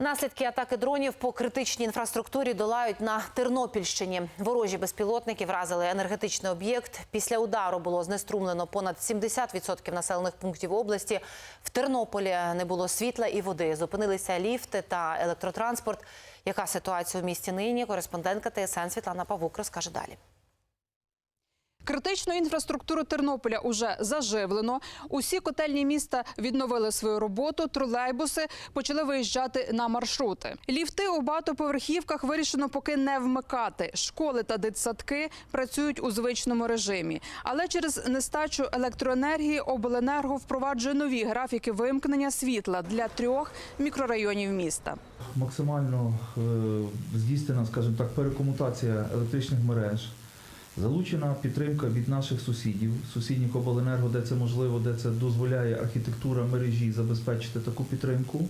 Наслідки атаки дронів по критичній інфраструктурі долають на Тернопільщині. Ворожі безпілотники вразили енергетичний об'єкт. Після удару було знеструмлено понад 70% населених пунктів області. В Тернополі не було світла і води. Зупинилися ліфти та електротранспорт. Яка ситуація у місті нині? Кореспондентка ТСН Світлана Павук розкаже далі. Критичну інфраструктуру Тернополя уже заживлено. Усі котельні міста відновили свою роботу. Тролейбуси почали виїжджати на маршрути. Ліфти у багатоповерхівках вирішено поки не вмикати. Школи та дитсадки працюють у звичному режимі. Але через нестачу електроенергії обленерго впроваджує нові графіки вимкнення світла для трьох мікрорайонів міста. максимально е, здійснена, скажімо так, перекомутація електричних мереж. Залучена підтримка від наших сусідів, сусідніх обленерго, де це можливо, де це дозволяє архітектура мережі забезпечити таку підтримку.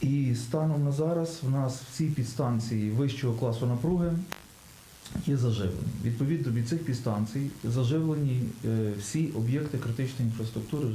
І станом на зараз в нас всі підстанції вищого класу напруги є заживлені. Відповідно від цих підстанцій заживлені е, всі об'єкти критичної інфраструктури.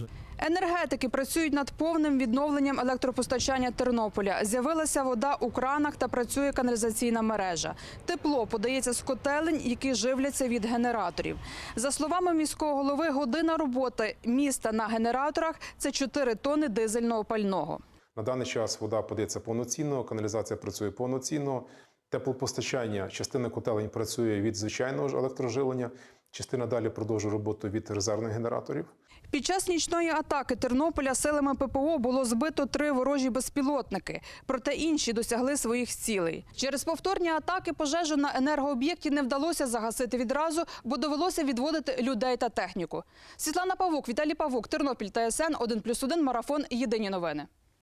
Енергетики працюють над повним відновленням електропостачання Тернополя. З'явилася вода у кранах та працює каналізаційна мережа. Тепло подається з котелень, які живляться від генераторів. За словами міського голови, година роботи міста на генераторах це 4 тонни дизельного пального. На даний час вода подається повноцінно, каналізація працює повноцінно. Теплопостачання, частина котелень працює від звичайного ж електроживлення, частина далі продовжує роботу від резервних генераторів. Під час нічної атаки Тернополя силами ППО було збито три ворожі безпілотники, проте інші досягли своїх цілей. Через повторні атаки пожежу на енергооб'єкті не вдалося загасити відразу, бо довелося відводити людей та техніку. Світлана Павук, Віталій Павук, Тернопіль ТСН 1+,1, Марафон. Єдині новини.